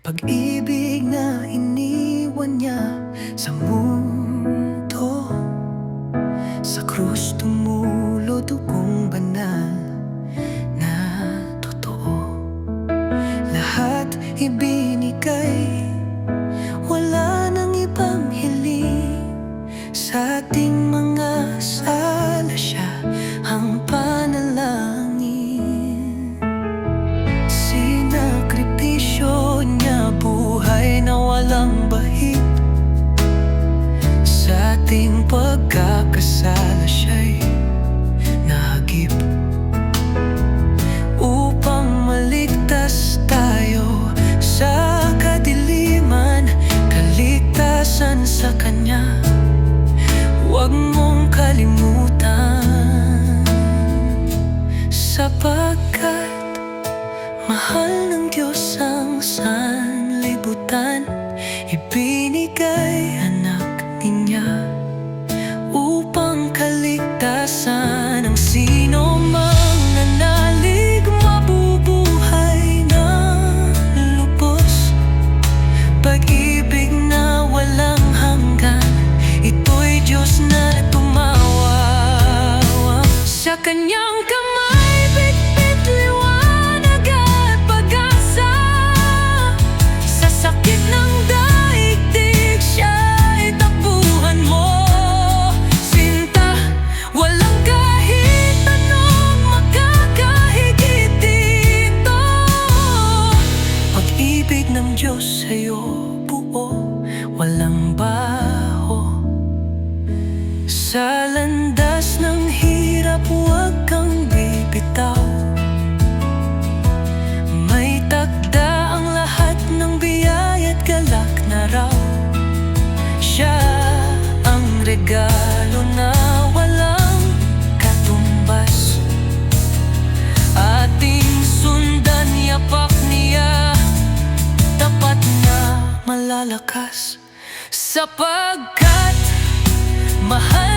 Pag-ibig na iniwan niya sa mundo. Sa krus tumulo dugong banal na totoo. Lahat ibinigay pagkakasala siya'y kanyang kamay Bitbit liwanag at pag-asa. Sa sakit ng daigdig Siya'y takbuhan mo. Sinta, walang kahit anong makakahigit dito. Pag-ibig ng Diyos sa'yo buo Walang baho regalo na walang katumbas. Ating sundan yapak niya. Tapat na malalakas. Sapagkat mahal